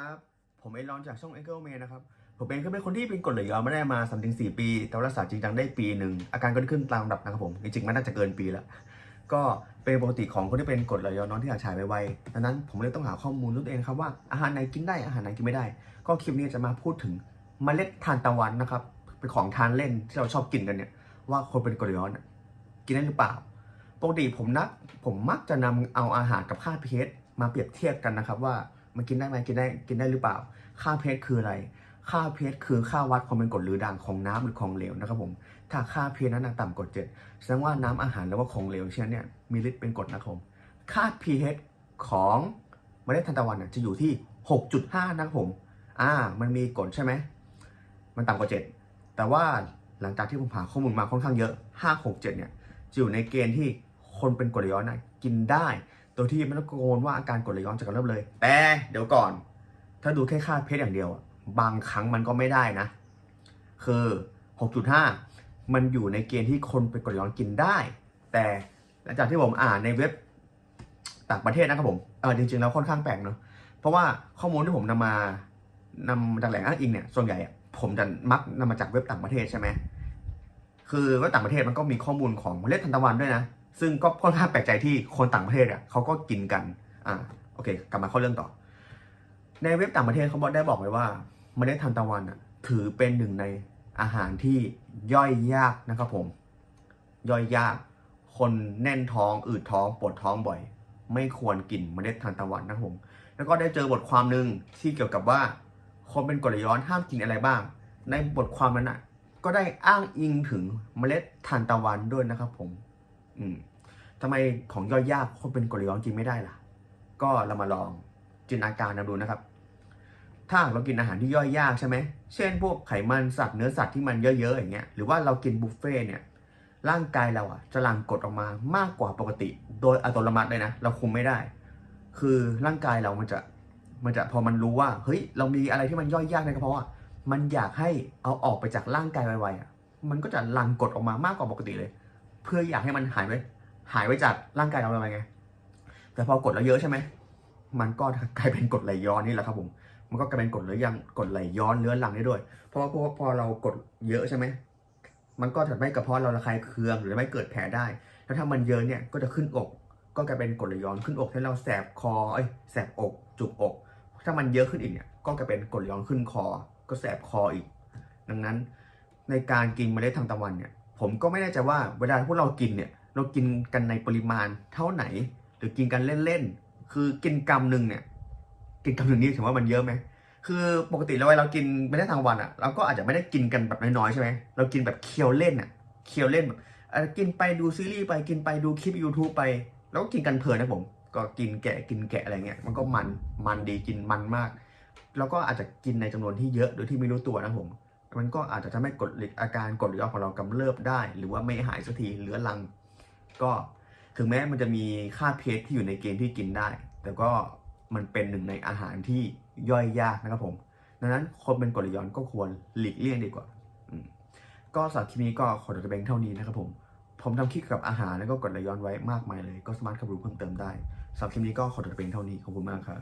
วัสดีครับ ผมเอลอนจากช่อง a n g l e m a n นะครับ ผมเองก็เป็นคนที่เป็นกรดไหลย้อนมาได้มา3-4ถึงสี่ปี แต่รักษาจริงจังได้ปีหนึ่ง อาการก็ขึ้นตามลำดับนะครับผม จริงๆมันน่าจะเกินปีแล้ว ก็เป็นปกติของคนที่เป็นกรดไหลย้อนน้อนที่อยากฉายไวๆดังนั้นผมเลยต้องหาข้อมูลด้วยตัวเองครับว่าอาหารไหนกินได้อาหารไหนกินไม่ได้ ก็คลิปนี้จะมาพูดถึงเมล็ดทานตะวันนะครับ เป็นของทานเล่นที่เราชอบกินกันเนี่ย ว่าคนเป็นกรดไหลย้อนกินได้หรือเปล่า ปกติผมนักผมมักจะนำเอาอาหารกับค่า pH มาเปรียบเทียบกันนะครับว่า มันกินได้ไหมกินได้กินได้หรือเปล่า ค่า pH คืออะไร ค่า pH คือค่าวัดความเป็นกรดหรือด่างของน้ำหรือของเหลวนะครับผมถ้าค่า pH นั้นต่ำกว่า7แสดงว่าน้ำอาหารหรือว่าของเหลวเช่นเนี่ยมีฤทธิ์เป็นกรดนะครับผมค่า pH ของเมล็ดทานตะวันจะอยู่ที่ 6.5 นะครับผมอ่ามันมีกรดใช่ไหมมันต่ำกว่า 7 แต่ว่าหลังจากที่ผมหาข้อมูลมาค่อนข้างเยอะ 5 6 7 เนี่ยจะอยู่ในเกณฑ์ที่คนเป็นกรดย้อนนะกินได้ ดยที่ไม่ต้องกังวลว่าอาการกรดไหลย้อนจะกำเริบเลย แต่เดี๋ยวก่อน ถ้าดูแค่ค่าเพชรอย่างเดียว บางครั้งมันก็ไม่ได้นะ คือ 6.5 มันอยู่ในเกณฑ์ที่คนเป็นกรดไหลย้อนกินได้ แต่หลังจากที่ผมอ่านในเว็บต่างประเทศนะครับผมเออจริงๆแล้วค่อนข้างแปลกเนาะเพราะว่าข้อมูลที่ผมนำมานำมาจากแหล่งอ้างอิงเนี่ยส่วนใหญ่ผมจะมักนำมาจากเว็บต่างประเทศใช่ไหมคือเว็บต่างประเทศมันก็มีข้อมูลของเมล็ดทานตะวันด้วยนะ ซึ่งก็ค่อนข้างแปลกใจที่คนต่างประเทศอะเขาก็กินกันอ่าโอเค กลับมาเข้าเรื่องต่อ ในเว็บต่างประเทศเขาบอกได้บอกไว้ว่าเมล็ดทานตะวันอะถือเป็นหนึ่งในอาหารที่ย่อยยากนะครับผม ย่อยยาก คนแน่นท้องอืดท้องปวดท้องบ่อย ไม่ควรกินเมล็ดทานตะวันนะครับผมแล้วก็ได้เจอบทความหนึ่งที่เกี่ยวกับว่าคนเป็นกรดไหลย้อนห้ามกินอะไรบ้าง ในบทความนั้นอะก็ได้อ้างอิงถึงเมล็ดทานตะวันด้วยนะครับผม อืม ทำไมของย่อยยากคนเป็นกรดไหลย้อนกินไม่ได้ล่ะ ก็เรามาลองจินตนาการดูนะครับ ถ้าเรากินอาหารที่ย่อยยากใช่ไหมเช่น พวกไขมันสัตว์เนื้อสัตว์ที่มันเยอะๆอย่างเงี้ยหรือว่าเรากินบุฟเฟ่เนี่ยร่างกายเราอะจะหลั่งกรดออกมามากกว่าปกติ โดยอัตโนมัติเลยนะเราคุมไม่ได้ คือร่างกายเรามันจะมันจะพอมันรู้ว่าเฮ้ยเรามีอะไรที่มันย่อยยากในกระเพาะอะมันอยากให้เอาออกไปจากร่างกายไวๆอะมันก็จะหลั่งกรดออกมามากกว่าปกติเลย เพื่ออยากให้มันหายไป หายไปจากร่างกายเราไวๆไง แต่พอกดแล้วเยอะใช่ไหม มันก็กลายเป็นกดไหลย้อนนี่แหละครับผม มันก็กลายเป็นกดเรื้อยังกดไหลย้อนเรื้อรังได้ด้วย เพราะว่าพอพอเรากดเยอะใช่ไหม มันก็ทำให้กระเพาะเราระคายเคืองหรือไม่เกิดแผลได้ แล้วถ้ามันเยอะเนี่ยก็จะขึ้นอก ก็กลายเป็นกดไหลย้อนขึ้นอกให้เราแสบคอ เอ้ย แสบอก จุกอก ถ้ามันเยอะขึ้นอีกเนี่ย ก็กลายเป็นกดไหลย้อนขึ้นคอ ก็แสบคออีก ดังนั้นในการกินเมล็ดทานตะวันเนี่ย ผมก็ไม่แน่ใจว่าเวลาพวกเรากินเนี่ย เรากินกันในปริมาณเท่าไหน หรือกินกันเล่นๆ คือกินกำหนึ่งเนี่ยกินกำหนึ่งนี่ถือว่ามันเยอะไหมคือปกติเราเวลาเรากินเมล็ดทานตะวันอะเราก็อาจจะไม่ได้กินกันแบบน้อยๆใช่ไหมเรากินแบบเคี้ยวเล่นอะเคี้ยวเล่นแบบกินไปดูซีรีส์ไปกินไปดูคลิป YouTube ไป แล้วก็กินกันเพลินนะผม ก็กินแกะกินแกะอะไรเงี้ยมันก็มันมันดีกินมันมาก แล้วก็อาจจะกินในจำนวนที่เยอะโดยที่ไม่รู้ตัวนะผม มันก็อาจจะทำให้กดอาการกดหลย้อนของเรากำเริบได้ หรือว่าไม่หายสักทีเหลือรัง ก็ถึงแม้มันจะมีค่าเพชที่อยู่ในเกณฑ์ที่กินได้ แต่ก็มันเป็นหนึ่งในอาหารที่ย่อยยากนะครับผม ดังนั้นคนเป็นกรดไหลย้อนก็ควรหลีกเลี่ยงดีกว่า ก็สำหรับคลิปนี้ก็ขอจบแต่เพียงเท่านี้นะครับผม ผมทำคลิปเกี่ยวกับอาหารแล้วก็กรดไหลย้อนไว้มากมายเลย ก็สามารถเข้าไปดูเพิ่มเติมได้สำหรับคลิปนี้ก็ขอจบแต่เพียงเท่านี้ ขอบคุณมากครับ